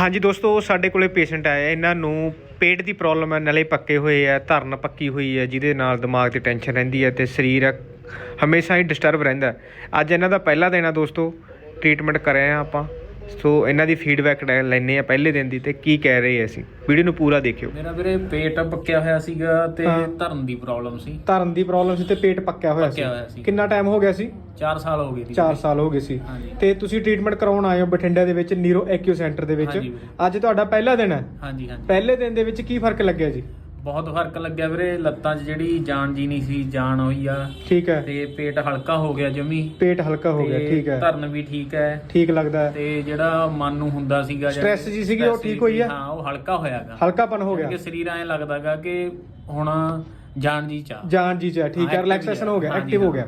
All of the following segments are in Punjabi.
ਹਾਂਜੀ ਦੋਸਤੋ ਸਾਡੇ ਕੋਲੇ ਪੇਸ਼ੈਂਟ ਆਇਆ ਇਹਨਾਂ ਨੂੰ ਪੇਟ ਦੀ ਪ੍ਰੋਬਲਮ ਹੈ ਨਲੇ ਪੱਕੇ ਹੋਏ ਆ, ਧਰਨ ਪੱਕੀ ਹੋਈ ਹੈ ਜਿਹਦੇ ਨਾਲ ਦਿਮਾਗ ਤੇ ਟੈਨਸ਼ਨ ਰਹਿੰਦੀ ਹੈ ਤੇ ਸਰੀਰ ਹਮੇਸ਼ਾ ਹੀ ਡਿਸਟਰਬ ਰਹਿੰਦਾ। ਅੱਜ ਇਹਨਾਂ ਦਾ ਪਹਿਲਾ ਦਿਨ ਆ ਦੋਸਤੋ। ਟ੍ਰੀਟਮੈਂਟ ਕਰ ਰਹੇ ਆ ਆਪਾਂ। ਸੋ ਇਹਨਾਂ ਦੀ ਫੀਡਬੈਕ ਲੈਣੇ ਆ ਪਹਿਲੇ ਦਿਨ ਦੀ ਤੇ ਕੀ ਕਹਿ ਰਹੇ ਆ ਅਸੀਂ। ਵੀਡੀਓ ਨੂੰ ਪੂਰਾ ਦੇਖਿਓ। ਮੇਰਾ ਵੀਰੇ ਪੇਟ ਪੱਕਿਆ ਹੋਇਆ ਸੀਗਾ ਤੇ। ਧਰਨ ਦੀ ਪ੍ਰੋਬਲਮ ਸੀ। ਧਰਨ ਦੀ ਪ੍ਰੋਬਲਮ ਸੀ ਤੇ ਪੇਟ ਪੱਕਿਆ ਹੋਇਆ ਸੀ। ਕਿੰਨਾ ਟਾਈਮ ਹੋ ਗਿਆ ਸੀ? 4 ਸਾਲ ਹੋ ਗਏ ਸੀ। 4 ਸਾਲ ਹੋ ਗਏ ਸੀ। ਤੇ ਤੁਸੀਂ ਟ੍ਰੀਟਮੈਂਟ ਕਰਾਉਣ ਆਏ ਹੋ ਬਠਿੰਡਾ ਦੇ ਵਿੱਚ ਨੀਰੋ ਐਕਿਊ ਸੈਂਟਰ ਦੇ ਵਿੱਚ। ਅੱਜ ਤੁਹਾਡਾ ਪਹਿਲਾ ਦਿਨ ਹੈ। ਹਾਂਜੀ ਹਾਂਜੀ। ਪਹਿਲੇ ਦਿਨ ਦੇ ਵਿੱਚ ਕੀ ਫ਼ਰਕ ਲੱਗਿਆ ਜੀ? ਬਹੁਤ ਫ਼ਰਕ ਲੱਗਿਆ ਵੀਰੇ ਲੱਤਾਂ 'ਚ ਜਿਹੜੀ ਜਾਨ ਜੀ ਨਹੀਂ ਸੀ ਜਾਨ ਹੋਈ ਆ। ਠੀਕ ਹੈ। ਤੇ ਪੇਟ ਹਲਕਾ ਹੋ ਗਿਆ ਜਮੀ। ਪੇਟ ਹਲਕਾ ਹੋ ਗਿਆ ਤੇ ਠੀਕ ਹੈ। ਧਰਨ ਵੀ ਠੀਕ ਹੈ। ਠੀਕ ਲੱਗਦਾ ਹੈ। ਤੇ ਜਿਹੜਾ ਮਨ ਨੂੰ ਹੁੰਦਾ ਸੀਗਾ ਜਾਂ Stress ਜੀ ਸੀਗੀ, ਉਹ stress ਠੀਕ ਹੋਈ ਆ? ਹਾਂ ਉਹ ਹਲਕਾ ਹੋਇਆਗਾ। ਹਲਕਾਪਨ ਹੋ ਗਿਆ। ਕਿ ਸਰੀਰ ਐ ਲੱਗਦਾਗਾ ਕਿ ਹੁਣ ਜਾਨ ਜੀ ਚਾ ਜਾਨ ਜੀ ਚ ਠੀਕ ਹੈ ਰਿਲੈਕਸੇਸ਼ਨ ਹੋ ਗਿਆ ਐਕਟਿਵ ਹੋ ਗਿਆ।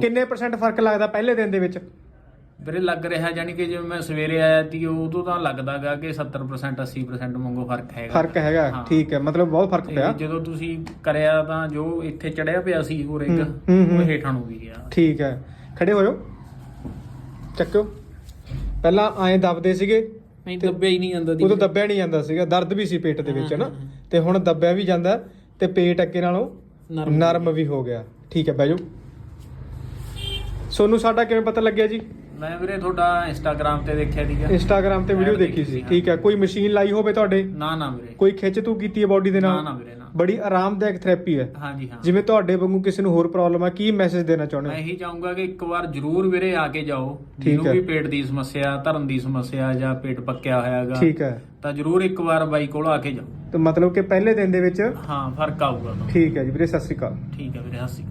ਕਿੰਨੇ ਪਰਸੈਂਟ ਫ਼ਰਕ ਲੱਗਦਾ ਪਹਿਲੇ ਦਿਨ ਦੇ ਵਿੱਚ? ਵੀਰੇ ਲੱਗ ਰਿਹਾ ਯਾਨੀ ਕਿ ਜਿਵੇਂ ਮੈਂ ਸਵੇਰੇ ਆਇਆ ਸੀ ਉਦੋਂ ਤਾਂ ਲੱਗਦਾਗਾ ਕਿ 70% 80% ਵਾਂਗੂ ਫ਼ਰਕ ਹੈਗਾ। ਫ਼ਰਕ ਹੈਗਾ ਹਾਂ। ਠੀਕ ਹੈ ਮਤਲਬ ਬਹੁਤ ਫ਼ਰਕ ਤੇ ਪਿਆ। ਜਦੋਂ ਤੁਸੀਂ ਕਰਿਆ ਤਾਂ ਜੋ ਇੱਥੇ ਚੜਿਆ ਪਿਆ ਸੀ ਉਹ ਰਿੰਗ ਹੂੰ, ਹੂੰ, ਹੂੰ। ਉਹ ਹੇਠਾਂ ਨੂੰ ਵੀ ਗਿਆ। ਠੀਕ ਹੈ। ਖੜੇ ਹੋਇਓ ਚੱਕਿਓ। ਪਹਿਲਾਂ ਐਂ ਦਬਦੇ ਸੀਗੇ ਨਹੀਂ ਦੱਬਿਆ ਹੀ ਨਹੀਂ ਜਾਂਦਾ ਉਦੋਂ ਦੱਬਿਆ ਨਹੀਂ ਜਾਂਦਾ ਸੀਗਾ। ਦਰਦ ਵੀ ਸੀ ਪੇਟ ਦੇ ਵਿੱਚ ਹਾਂ, ਨਾ ਹਾਂ, ਤੇ ਹੁਣ ਦੱਬਿਆ ਵੀ ਜਾਂਦਾ ਤੇ ਪੇਟ ਅੱਗੇ ਨਾਲੋਂ ਨਰਮ ਨਰਮ ਵੀ ਹੋ ਗਿਆ। ਠੀਕ ਹੈ ਬਹਿ ਜਾਓ। ਸੋਨੂੰ ਸਾਡਾ ਕਿਵੇਂ ਪਤਾ ਲੱਗਿਆ ਜੀ? ਮੈਂ ਵੀਰੇ ਤੁਹਾਡਾ ਇੰਸਟਾਗ੍ਰam ਤੇ ਦੇਖਿਆ ਸੀਗਾ। ਇੰਸਟਾਗ੍ਰam ਤੇ ਵੀਡੀਓ ਦੇਖੀ ਸੀ। ਠੀਕ ਹੈ ਕੋਈ ਮਸ਼ੀਨ ਲਾਈ ਹੋਵੇ ਤੁਹਾਡੇ? ਨਾ ਨਾ ਵੀਰੇ। ਕੋਈ ਖਿੱਚ ਤੂ ਕੀਤੀ ਹੈ ਬਾਡੀ ਦੇ ਨਾ ਨਾਲ? ਨਾ ਵੀਰੇ ਨਾ। ਬੜੀ ਆਰਾਮਦਾਇਕ ਥੈਰੇਪੀ ਹੈ। ਹਾਂਜੀ ਹਾਂ। ਜਿਵੇਂ ਤੁਹਾਡੇ ਵਾਂਗੂ ਕਿਸੇ ਨੂੰ ਹੋਰ ਪ੍ਰੋਬਲਮ ਹੈ ਕੀ ਮੈਸੇਜ ਦੇਣਾ ਚਾਹੁੰਦੇ ਮੈਂ ਇਹੀ ਚਾਹੂੰਗਾ ਕਿ ਇੱਕ ਵਾਰ ਜ਼ਰੂਰ ਵੀਰੇ ਆ ਕੇ ਜਾਓ। ਜਿਹਨੂੰ। ਵੀ ਪੇਟ ਦੀ ਸਮੱਸਿਆ ਧਰਨ ਦੀ ਸਮੱਸਿਆ ਜਾਂ ਪੇਟ ਪੱਕਿਆ ਹੋਇਆ ਹੈਗਾ ਠੀਕ ਹੈ। ਤਾਂ ਜ਼ਰੂਰ ਇੱਕ ਵਾਰ ਬਾਈ ਕੋਲ ਆ ਕੇ ਜਾਓ। ਤੇ ਮਤਲਬ ਕਿ ਪਹਿਲੇ ਦਿਨ ਦੇ ਵਿੱਚ ਹਾਂ ਫ਼ਰਕ ਆਊਗਾ ਠੀਕ ਹੈ ਜੀ ਵੀਰੇ ਸਤਿ ਸ਼੍ਰੀ ਅਕਾਲ। ਠੀਕ ਹੈ ਵੀਰੇ ਹੱਸੀ